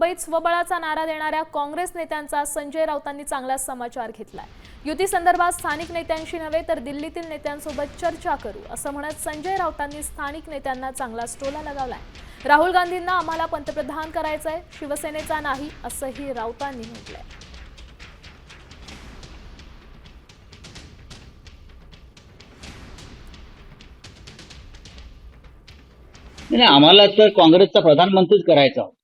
मुंबईत स्वबळाचा नारा देणाऱ्या काँग्रेस नेत्यांचा संजय राऊतांनी चांगला समाचार घेतलाय. युती संदर्भात स्थानिक नेत्यांशी नव्हे तर दिल्लीतील नेत्यांसोबत चर्चा करू असं म्हणत संजय राऊतांनी स्थानिक नेत्यांना चांगला स्टोला लगावलाय. राहुल गांधींना आम्हाला पंतप्रधान करायचंय शिवसेनेचा नाही असंही राऊतांनी म्हटलंय. नाही आम्हाला तर काँग्रेसचा प्रधानमंत्रीच करायचा होता.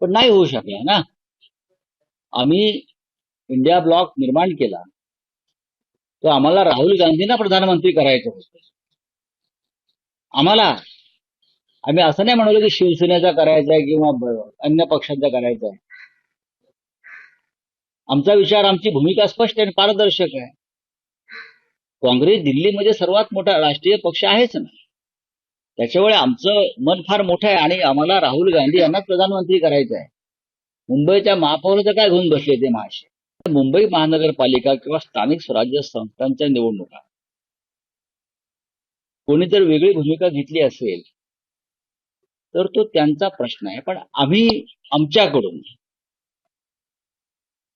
पण नाही होऊ शकला ना. आम्ही इंडिया ब्लॉक निर्माण केला तर आम्हाला राहुल गांधींना प्रधानमंत्री करायचं होतं. आम्हाला आम्ही असं नाही म्हणलो की शिवसेनेचा करायचा आहे किंवा अन्य पक्षांचा करायचा आहे. आमचा विचार आमची भूमिका स्पष्ट आणि पारदर्शक आहे. काँग्रेस दिल्लीमध्ये सर्वात मोठा राष्ट्रीय पक्ष आहेच ना. त्याच्यामुळे आमचं मन फार मोठं आहे आणि आम्हाला राहुल गांधी यांनाच प्रधानमंत्री करायचं आहे मुंबईच्या महापौराचं काय घेऊन बसले ते महाशय? मुंबई महानगरपालिका किंवा स्थानिक स्वराज्य संस्थांच्या निवडणुका. कोणी जर वेगळी भूमिका घेतली असेल तर तो त्यांचा प्रश्न आहे. पण आम्ही आमच्याकडून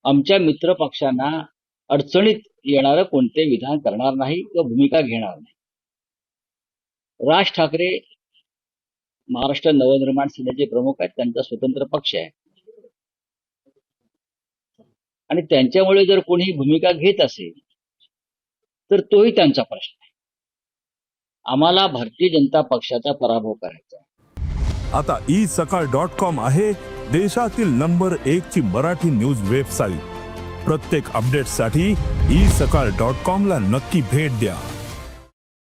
आमच्या मित्र पक्षांना अडचणीत येणारं कोणते विधान करणार नाही किंवा भूमिका घेणार नाही. राज ठाकरे महाराष्ट्र नवनिर्माण सेनेचे प्रमुख आहेत. त्यांचा स्वतंत्र पक्ष आहे. आणि त्यांच्यामुळे जर कोणी भूमिका घेत असेल तर तोही त्यांचा प्रश्न आहे. आम्हाला भारतीय जनता पक्षाचा पराभव करायचा आता ई सकाळ डॉट कॉम आहे देशातील नंबर एक ची मराठी न्यूज वेबसाईट. प्रत्येक अपडेटसाठी ई सकाळ डॉट कॉम ला नक्की भेट द्या.